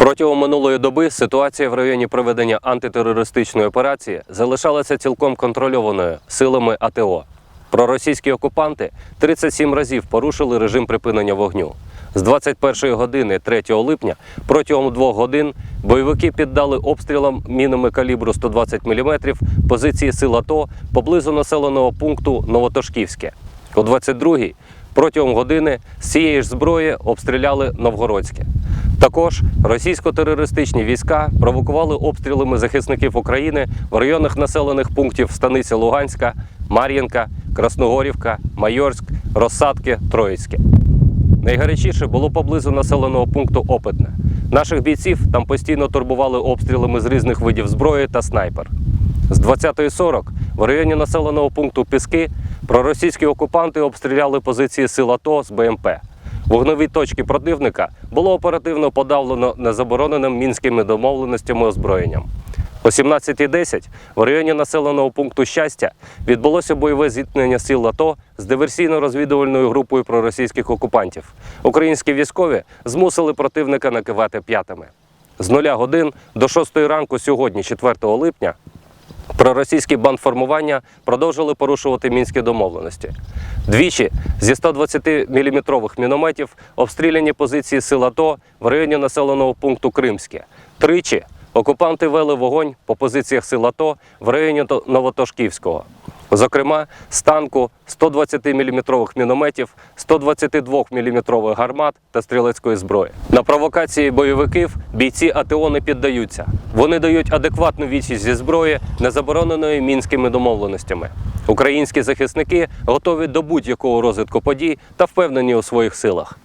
Протягом минулої доби ситуація в районі проведення антитерористичної операції залишалася цілком контрольованою силами АТО. Проросійські окупанти 37 разів порушили режим припинення вогню. З 21 години 3 липня протягом двох годин бойовики піддали обстрілам мінами калібру 120 мм позиції сил АТО поблизу населеного пункту Новотошківське. О 22-й протягом години з цієї ж зброї обстріляли Новгородське. Також російсько-терористичні війська провокували обстрілами захисників України в районах населених пунктів станиці Луганська, Мар'їнка, Красногорівка, Майорськ, Розсадки, Троїцьке. Найгарячіше було поблизу населеного пункту Опитне. Наших бійців там постійно турбували обстрілами з різних видів зброї та снайпер. З 20.40 в районі населеного пункту Піски проросійські окупанти обстріляли позиції сил АТО з БМП. Вогневі точки противника було оперативно подавлено незабороненим мінськими домовленостями озброєнням. О 17.10 в районі населеного пункту Щастя відбулося бойове зіткнення сил АТО з диверсійно-розвідувальною групою проросійських окупантів. Українські військові змусили противника накивати п'ятами. З нуля годин до 6 ранку сьогодні, 4 липня, Проросійські бандформування продовжили порушувати мінські домовленості. Двічі зі 120-мм мінометів обстріляні позиції сил АТО в районі населеного пункту Кримське. Тричі окупанти вели вогонь по позиціях сил АТО в районі Новотошківського. Зокрема, з танку 120-мм мінометів, 122-мм гармат та стрілецької зброї. На провокації бойовиків бійці АТО не піддаються. Вони дають адекватну відсіч зі зброї, не забороненої мінськими домовленостями. Українські захисники готові до будь-якого розвитку подій та впевнені у своїх силах.